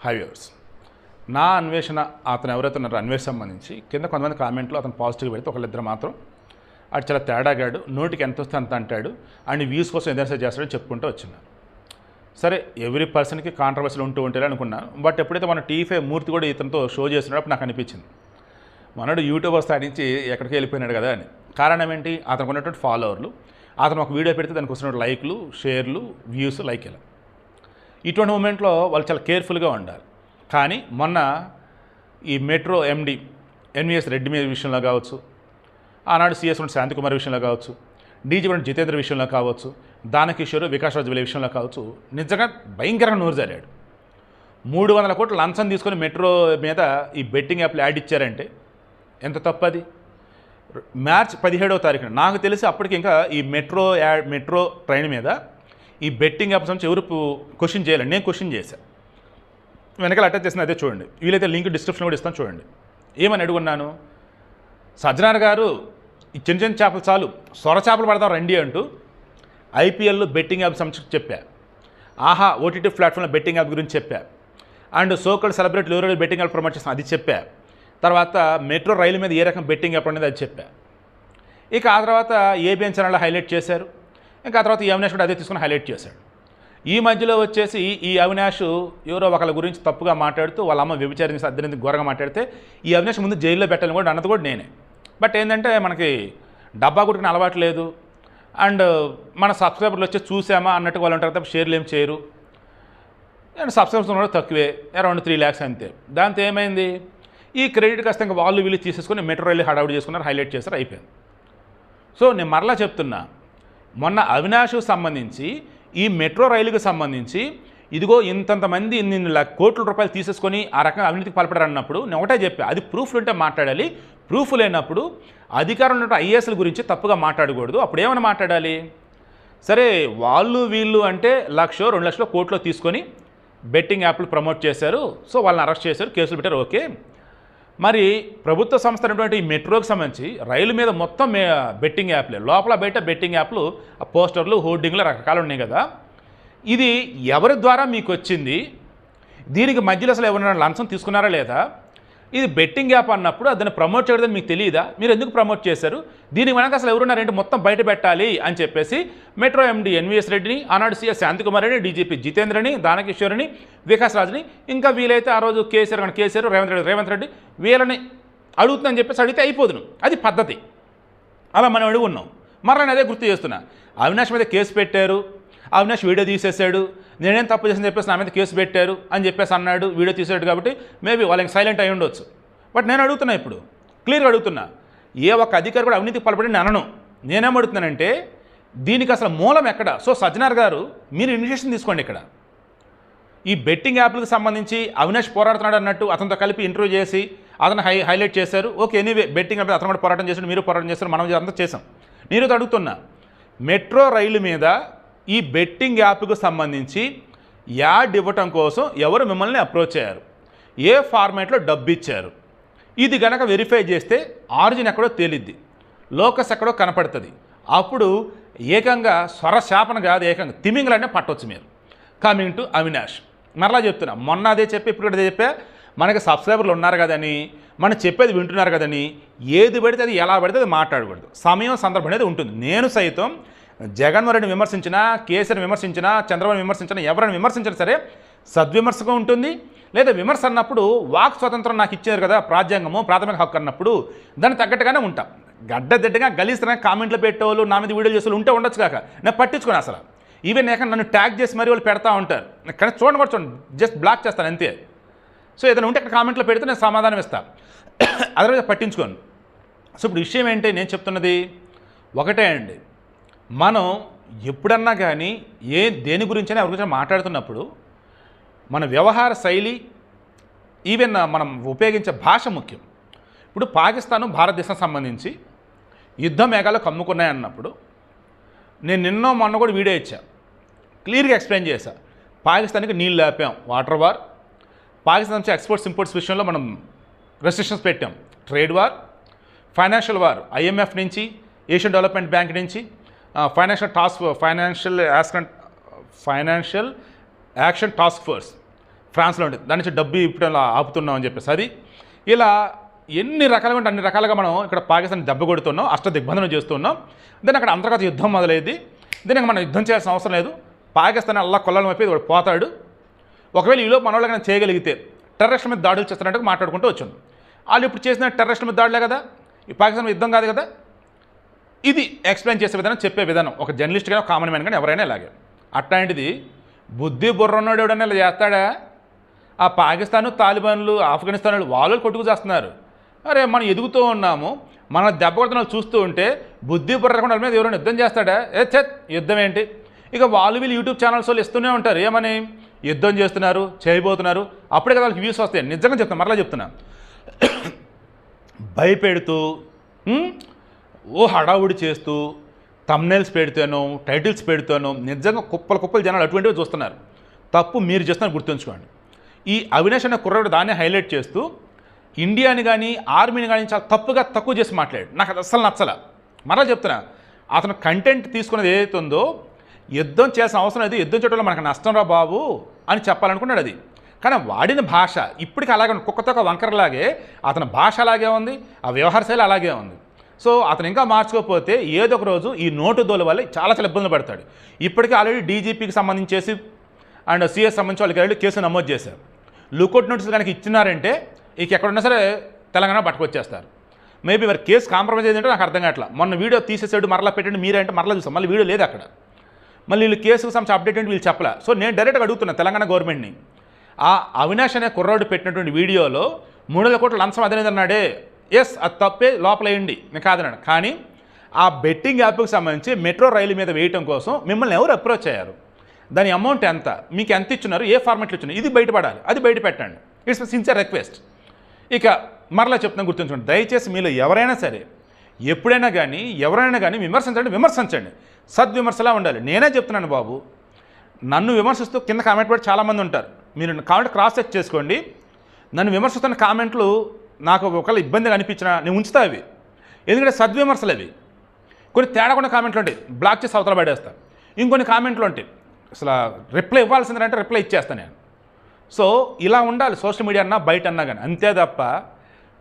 హైవేర్స్ నా అన్వేషణ అతను ఎవరైతే ఉన్నారో అన్వేషణ సంబంధించి కింద కొంతమంది కామెంట్లో అతను పాజిటివ్ పెడితే ఒకళ్ళిద్దరు మాత్రం అటు చాలా తేడాగాడు నోటికి ఎంత వస్తే అంత అంటాడు అండ్ వ్యూస్ కోసం ఏదైనా సరే చేస్తాడని చెప్పుకుంటూ వచ్చినారు సరే ఎవ్రీ పర్సన్కి కాంట్రవర్సీలు ఉంటూ ఉంటాయి అనుకున్నాను బట్ ఎప్పుడైతే మన టీఫే మూర్తి కూడా ఇతనితో షో చేసినప్పుడు నాకు అనిపించింది. మనడు యూట్యూబర్ స్థాయి నుంచి ఎక్కడికి వెళ్ళిపోయినాడు కదా అని. కారణం ఏంటి? అతనికి ఉన్నటువంటి ఫాలోవర్లు అతను ఒక వీడియో పెడితే దానికి వస్తున్న లైక్లు షేర్లు వ్యూస్ లైక్ ఇలా ఇటువంటి మూమెంట్లో వాళ్ళు చాలా కేర్ఫుల్గా ఉండాలి. కానీ మొన్న ఈ మెట్రో ఎండి ఎన్విఎస్ రెడ్డి మీద విషయంలో కావచ్చు ఆనాడు సిఎస్ ఉన్న శాంతికుమార్ విషయంలో కావచ్చు డీజీ ఉన్న జితేంద్ర విషయంలో కావచ్చు దానకిషోర్ వికాస్ రాజు వీళ్ళ విషయంలో కావచ్చు నిజంగా భయంకరంగా నోరు జారాడు. మూడు వందల కోట్లు లంచం తీసుకొని మెట్రో మీద ఈ బెట్టింగ్ యాప్లు యాడ్ ఇచ్చారంటే ఎంత తప్పది? మార్చ్ పదిహేడవ తారీఖున నాకు తెలిసి అప్పటికి ఇంకా ఈ మెట్రో యాడ్ మెట్రో ట్రైన్ మీద ఈ బెట్టింగ్ యాప్స్ నుంచి ఎవరు క్వశ్చన్ చేయాలి? నేను క్వశ్చన్ చేశాను వెనకాల అటాచ్ చేసిన అదే చూడండి. వీలైతే లింక్ డిస్క్రిప్షన్ కూడా ఇస్తాను చూడండి. ఏమని అడుగున్నాను? సజ్జనార్ గారు ఈ చిన్న చిన్న చేపలు చాలు. సొర చేపలు పడతాం రండి అంటూ ఐపీఎల్లో బెట్టింగ్ యాప్ సంస్థ చెప్పా. ఆహా ఓటీటీ ప్లాట్ఫామ్లో బెట్టింగ్ యాప్ గురించి చెప్పా. అండ్ సోకల్ సెలబ్రిటీ ఎవరో బెట్టింగ్ యాప్ ప్రమోట్ చేస్తాను అది చెప్పా. తర్వాత మెట్రో రైలు మీద ఏ రకం బెట్టింగ్ యాప్ అనేది అది చెప్పా. ఇక ఆ తర్వాత ఏబిఎన్ ఛానల్ హైలైట్ చేశారు. ఇంకా ఆ తర్వాత ఈ అవినాష్ కూడా అదే తీసుకుని హైలైట్ చేశాడు. ఈ మధ్యలో వచ్చేసి ఈ అవినాష్ ఎవరో ఒకళ్ళ గురించి తప్పుగా మాట్లాడుతూ వాళ్ళ అమ్మ వ్యభిచారించి అద్దెనింది ఘోరంగా మాట్లాడితే ఈ అవినాష్ ముందు జైల్లో పెట్టాలని కూడా అన్నది కూడా నేనే. బట్ ఏంటంటే మనకి డబ్బా కొట్టుకుని అలవాటు లేదు. అండ్ మన సబ్స్క్రైబర్లు వచ్చి చూసామా అన్నట్టు వాళ్ళు ఉంటారు తప్ప షేర్లు ఏం చేయరు. అండ్ సబ్స్క్రైబర్స్ కూడా తక్కువే అరౌండ్ త్రీ ల్యాక్స్ అంతే. దాంతో ఏమైంది? ఈ క్రెడిట్ కాస్త ఇంకా వాళ్ళు వీళ్ళు తీసేసుకొని మెట్రో రైలు హడావుడి చేసుకున్నారు హైలైట్ చేశారు అయిపోయింది. సో నేను మరలా చెప్తున్నా మొన్న అవినాష్కు సంబంధించి ఈ మెట్రో రైలుకు సంబంధించి ఇదిగో ఇంతంతమంది ఇన్ని లక్ష కోట్ల రూపాయలు తీసేసుకొని ఆ రకంగా అవినీతికి పాల్పడారు అన్నప్పుడు నేను ఒకటే చెప్పా అది ప్రూఫ్లు ఉంటే మాట్లాడాలి. ప్రూఫ్ లేనప్పుడు అధికారం ఉన్న ఐఏఎస్ల గురించి తప్పుగా మాట్లాడకూడదు. అప్పుడు ఏమైనా మాట్లాడాలి? సరే వాళ్ళు వీళ్ళు అంటే లక్ష రెండు లక్షల కోట్లో తీసుకొని బెట్టింగ్ యాప్లు ప్రమోట్ చేశారు. సో వాళ్ళని అరెస్ట్ చేశారు. కేసులు పెట్టారు. ఓకే. మరి ప్రభుత్వ సంస్థ అయినటువంటి ఈ మెట్రోకి సంబంధించి రైలు మీద మొత్తం మే బెట్టింగ్ యాప్లే. లోపల బయట బెట్టింగ్ యాప్లు పోస్టర్లు హోర్డింగ్లు రకరకాలు ఉన్నాయి కదా. ఇది ఎవరి ద్వారా మీకు వచ్చింది? దీనికి మధ్యలో అసలు ఎవరైనా లంచం తీసుకున్నారా లేదా? ఇది బెట్టింగ్ యాప్ అన్నప్పుడు దాన్ని ప్రమోట్ చేయడం మీకు తెలియదా మీరు ఎందుకు ప్రమోట్ చేశారు? దీనికి వెనక అసలు ఎవరున్నారంటే మొత్తం బయట పెట్టాలి అని చెప్పేసి మెట్రో ఎండి ఎన్విఎస్ రెడ్డిని ఆనాడు సీఎస్ శాంతికుమార్ రెడ్డి డీజీపీ జితేంద్రని దానకిషోర్ని వికాస్ రాజుని ఇంకా వీలైతే ఆ రోజు కేసీఆర్ కానీ కేసీఆర్ రేవంత్ రెడ్డి రేవంత్ రెడ్డి వీళ్ళని అడుగుతుందని చెప్పేసి అడిగితే అయిపోదును. అది పద్ధతి. అలా మనం అడుగున్నాం. మరలా అదే గుర్తు చేస్తున్నా. అవినాష్ మీద కేసు పెట్టారు. అవినాష్ వీడియో తీసేశాడు. నేనేం తప్పు చేసిన చెప్పేసి నా మీద కేసు పెట్టారు అని చెప్పేసి అన్నాడు వీడియో తీసాడు కాబట్టి మేబీ వాళ్ళకి సైలెంట్ అయి ఉండొచ్చు. బట్ నేను అడుగుతున్నా ఇప్పుడు క్లియర్గా అడుగుతున్నా. ఏ ఒక్క అధికారి కూడా అవినీతికి పాల్పడి నేను అనను. నేనేం అడుగుతున్నానంటే దీనికి అసలు మూలం ఎక్కడ? సో సజ్జనార్ గారు మీరు ఇనిషియేషన్ తీసుకోండి ఇక్కడ. ఈ బెట్టింగ్ యాప్లకు సంబంధించి అవినాష్ పోరాడుతున్నాడు అన్నట్టు అతనితో కలిపి ఇంటర్వ్యూ చేసి అతను హై హైలైట్ చేశారు. ఓకే ఎనీవే బెట్టింగ్ యాప్ అతను కూడా పోరాటం చేశాడు మీరు పోరాటం చేశారు మనం అంతా చేసాం నేను అడుగుతున్నా. మెట్రో రైలు మీద ఈ బెట్టింగ్ యాప్కు సంబంధించి యాడ్ ఇవ్వటం కోసం ఎవరు మిమ్మల్ని అప్రోచ్ అయ్యారు? ఏ ఫార్మాట్లో డబ్బు ఇచ్చారు? ఇది గనక వెరిఫై చేస్తే ఆరిజిన్ ఎక్కడో తేలిద్ది. లోకస్ ఎక్కడో కనపడుతుంది. అప్పుడు ఏకంగా స్వరశాపన కాదు ఏకంగా తిమింగలనే పట్టవచ్చు మీరు. కమింగ్ టు అవినాష్ మరలా చెప్తున్నా మొన్న అదే చెప్పి ఇప్పుడు అదే చెప్పా మనకి సబ్స్క్రైబర్లు ఉన్నారు కదని మనం చెప్పేది వింటున్నారు కదని ఏది పడితే అది ఎలా పడితే అది మాట్లాడకూడదు. సమయం సందర్భం అనేది ఉంటుంది. నేను సైతం జగన్మోహన్ రెడ్డిని విమర్శించినా కేసీఆర్ విమర్శించినా చంద్రబాబు విమర్శించినా ఎవరైనా విమర్శించినా సరే సద్విమర్శగా ఉంటుంది. లేదా విమర్శ అన్నప్పుడు వాక్ స్వతంత్రం నాకు ఇచ్చారు కదా రాజ్యాంగము ప్రాథమిక హక్కు అన్నప్పుడు దానికి తగ్గట్టుగానే ఉంటాం. గడ్డదిడ్డగా గలీస్తున్నా కామెంట్లు పెట్టేవాళ్ళు నా మీద వీడియోలు చేసే ఉంటే ఉండొచ్చు కాక నేను పట్టించుకోను అసలు. ఈవెన్ లేక నన్ను ట్యాగ్ చేసి మరి వాళ్ళు పెడతా ఉంటారు. కానీ చూడండి కూడా చూడండి జస్ట్ బ్లాక్ చేస్తాను అంతే. సో ఏదైనా ఉంటే అక్కడ కామెంట్లో పెడితే నేను సమాధానం ఇస్తాను అదర్వైజ్ పట్టించుకోను. సో ఇప్పుడు విషయం ఏంటి నేను చెప్తున్నది ఒకటే అండి. మనం ఎప్పుడన్నా కానీ ఏ దేని గురించైనా ఎవరి గురించి మాట్లాడుతున్నప్పుడు మన వ్యవహార శైలి ఈవెన్ మనం ఉపయోగించే భాష ముఖ్యం. ఇప్పుడు పాకిస్తాను భారతదేశం సంబంధించి యుద్ధ మేఘాలు కమ్ముకున్నాయన్నప్పుడు నేను నిన్నో మొన్న కూడా వీడియో ఇచ్చా. క్లియర్గా ఎక్స్ప్లెయిన్ చేశా. పాకిస్తాన్కి నీళ్ళు లేపాం వాటర్ వార్. పాకిస్తాన్ నుంచి ఎక్స్పోర్ట్స్ ఇంపోర్ట్స్ విషయంలో మనం రెస్ట్రిక్షన్స్ పెట్టాం. Trade war financial war IMF నుంచి ఏషియన్ డెవలప్మెంట్ బ్యాంక్ నుంచి financial task financial action financial action task force ఫ్రాన్స్లో ఉంటుంది. దాని నుంచి డబ్బు ఇప్పుడు ఆపుతున్నాం అని చెప్పేసి. అది ఇలా ఎన్ని రకాలుగా ఉంటే అన్ని రకాలుగా మనం ఇక్కడ పాకిస్తాన్ దెబ్బ కొడుతున్నాం అష్ట దిగ్బంధనం చేస్తున్నాం. దెన్ అక్కడ అంతర్గత యుద్ధం మొదలైంది. దీనికి మనం యుద్ధం చేయాల్సిన అవసరం లేదు. పాకిస్తాన్ అల్లా కొల్లం అయిపోయి వాడు పోతాడు. ఒకవేళ ఈలో మనవాళ్ళకైనా చేయగలిగితే టెర్రరిస్ట్ మీద దాడులు చేస్తున్నట్టుగా మాట్లాడుకుంటూ వచ్చాం. వాళ్ళు ఇప్పుడు చేసిన టెర్రరిస్ట్ మీద దాడులే కదా? ఈ పాకిస్తాన్ యుద్ధం కాదు కదా? ఇది ఎక్స్ప్లెయిన్ చేసే విధానం చెప్పే విధానం. ఒక జర్నలిస్ట్ కానీ కామన్ మ్యాన్ కానీ ఎవరైనా ఇలాగే. అట్లాంటిది బుద్ధి బుర్రన్నోడు ఎవడన్నా ఇలా చేస్తాడా? ఆ పాకిస్తాన్ తాలిబాన్లు ఆఫ్ఘనిస్తాన్ వాళ్ళు వాళ్ళు కొట్టుకు చేస్తున్నారు. అరే మనం ఎదుగుతూ ఉన్నాము. మన దెబ్బ కొడుతున్న వాళ్ళు చూస్తూ ఉంటే బుద్ధి బుర్రకుండా వాళ్ళ మీద ఎవరైనా యుద్ధం చేస్తాడా? ఏ చెత్ యుద్ధం ఏంటి? ఇక వాళ్ళు వీళ్ళు యూట్యూబ్ ఛానల్స్ వాళ్ళు ఇస్తూనే ఉంటారు. ఏమని? యుద్ధం చేస్తున్నారు చేయబోతున్నారు. అప్పుడే కదా వాళ్ళకి వ్యూస్ వస్తాయి. నిజంగా చెప్తాను మరలా చెప్తున్నా. భయపెడుతూ ఓ హడావుడి చేస్తూ తమ్నైల్స్ పెడితేనో టైటిల్స్ పెడితేనో నిజంగా కుప్పల కుప్పలు జనాలు అటువంటివి చూస్తున్నారు. తప్పు మీరు చేస్తున్నారు గుర్తుంచుకోండి. ఈ అవినాష్ అనే కుర్రాడు దాన్ని హైలైట్ చేస్తూ ఇండియాని కానీ ఆర్మీని కానీ చాలా తప్పుగా తక్కువ చేసి మాట్లాడు నాకు అది అస్సలు నచ్చల. మరలా చెప్తున్నా అతను కంటెంట్ తీసుకున్నది ఏదైతే ఉందో యుద్ధం చేసిన అవసరం లేదు యుద్ధం చేయడంలో మనకు నష్టం రా బాబు అని చెప్పాలనుకున్నాడు అది. కానీ వాడిన భాష ఇప్పటికీ అలాగే ఉంది. కుక్కతో ఒక వంకరలాగే అతని భాష అలాగే ఉంది ఆ వ్యవహార శైలి అలాగే ఉంది. సో అతను ఇంకా మార్చుకోకపోతే ఏదో ఒక రోజు ఈ నోటు దోల వల్ల చాలా చాలా ఇబ్బందులు పడతాడు. ఇప్పటికీ ఆల్రెడీ డీజీపీకి సంబంధించేసి అండ్ సీఎస్ సంబంధించి వాళ్ళకి వెళ్ళి కేసు నమోదు చేశారు. లుకౌట్ నోటీసులు కనుక ఇచ్చినారంటే ఇక ఎక్కడున్నా సరే తెలంగాణ పట్టుకొచ్చేస్తారు. మేబీ మరి కేసు కాంప్రమైజ్ అయిందంటే నాకు అర్థం కావట్లా. మొన్న వీడియో తీసేసాడు మరలా పెట్టండి మీరే అంటే మరలా చూసాం మళ్ళీ వీడియో లేదు అక్కడ. మళ్ళీ వీళ్ళు కేసుకు సంబంధించి అప్డేట్ అంటే వీళ్ళు చెప్పలే. సో నేను డైరెక్ట్గా అడుగుతున్నా తెలంగాణ గవర్నమెంట్ని ఆ అవినాష్ అనే కుర్రాడు పెట్టినటువంటి వీడియోలో మూడు వేల కోట్ల లంచం అదేనన్నాడే ఎస్ అది తప్పే లోపలేయండి నేను కాదన్నాడు కానీ ఆ బెట్టింగ్ యాప్కి సంబంధించి మెట్రో రైలు మీద వేయటం కోసం మిమ్మల్ని ఎవరు అప్రోచ్ అయ్యారు? దాని అమౌంట్ ఎంత? మీకు ఎంత ఇచ్చున్నారు? ఏ ఫార్మెట్లు ఇచ్చున్నారు? ఇది బయటపడాలి. అది బయట పెట్టండి. ఇట్స్ సిన్సియర్ రిక్వెస్ట్ ఇక మరలా చెప్తున్నా గుర్తుంచుకోండి. దయచేసి మీలో ఎవరైనా సరే ఎప్పుడైనా కానీ ఎవరైనా కానీ విమర్శించండి విమర్శించండి. సద్విమర్శలా ఉండాలి. నేనే చెప్తున్నాను బాబు నన్ను విమర్శిస్తూ కింద కామెంట్ పెట్టి చాలామంది ఉంటారు. మీరు కామెంట్ క్రాస్ చెక్ చేసుకోండి. నన్ను విమర్శిస్తున్న కామెంట్లు నాకు ఒకవేళ ఇబ్బందిగా అనిపించినా నేను ఉంచుతా అవి ఎందుకంటే సద్విమర్శలు అవి. కొన్ని తేడా కామెంట్లు ఉంటాయి. బ్లాక్ చేసి అవతల పడేస్తాను ఇంకొన్ని కామెంట్లు ఉంటాయి. అసలు రిప్లై ఇవ్వాల్సిందంటే రిప్లై ఇచ్చేస్తాను నేను. సో ఇలా ఉండాలి. సోషల్ మీడియా అన్నా బయట అన్నా కానీ అంతే తప్ప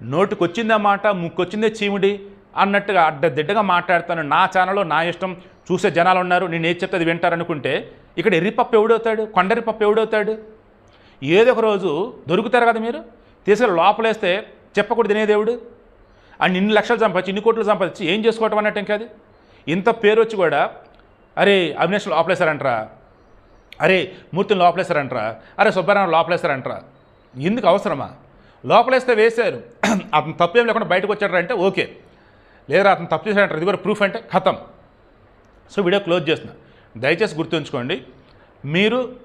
నోటికొచ్చిందే మాట ముక్కొచ్చిందే చీముడి అన్నట్టుగా అడ్డదిడ్డగా మాట్లాడతాను నా ఛానల్లో నా ఇష్టం చూసే జనాలు ఉన్నారు. నేను ఏది చెప్తే అది వింటారనుకుంటే ఇక్కడ ఎర్రిపప్పు ఎవడవుతాడు? కొండరిపప్పు ఎవడవుతాడు? ఏదో ఒక రోజు దొరుకుతారు కదా మీరు? తీసుకెళ్ళి లోపలేస్తే చెప్పకూడదు తినేదేవుడు అండ్ ఇన్ని లక్షలు సంపాదించి ఇన్ని కోట్లు సంపాదించి ఏం చేసుకోవటం అన్నట్టు ఇంకా అది? ఇంత పేరు వచ్చి కూడా అరే అవినేష్ లోపలేశారంటరా. అరే మూర్తిని లోపలేశారంటరా. అరే సుబ్బారావు లోపలేశారంటరా. ఎందుకు అవసరమా? లోపలేస్తే వేశారు. అతను తప్పేం లేకుండా బయటకు వచ్చాడంటే ఓకే. లేదా అతను తప్పు చేశాడంటారు. ఇది కూడా ప్రూఫ్ అంటే ఖతం. సో వీడియో క్లోజ్ చేస్తున్నా. దయచేసి గుర్తుంచుకోండి. మీరు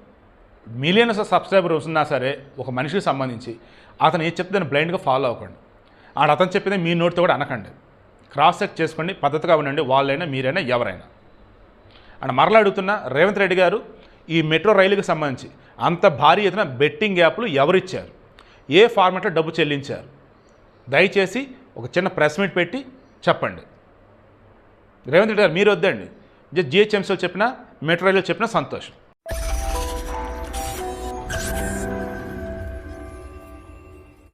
మిలియన్స్ సబ్స్క్రైబర్ సబ్స్క్రైబర్స్ ఉన్నా సరే ఒక మనిషికి సంబంధించి అతను ఏం చెప్తే దాన్ని బ్లైండ్గా ఫాలో అవ్వకండి. ఆడ అతను చెప్పింది మీ నోటితో కూడా అనకండి. క్రాస్ చెక్ చేసుకోండి పద్ధతిగా ఉండండి వాళ్ళైనా మీరైనా ఎవరైనా. అండ్ మరలా అడుగుతున్న రేవంత్ రెడ్డి గారు ఈ మెట్రో రైలుకి సంబంధించి అంత భారీ ఎత్తున బెట్టింగ్ యాప్లు ఎవరిచ్చారు? ఏ ఫార్మాట్లో డబ్బు చెల్లించారు? దయచేసి ఒక చిన్న ప్రెస్ మీట్ పెట్టి చెప్పండి. రేవంత్ రెడ్డి గారు మీరు వద్దండి. జస్ట్ జిహెచ్ఎంసీలో చెప్పినా మెట్రో రైలు చెప్పినా సంతోషం.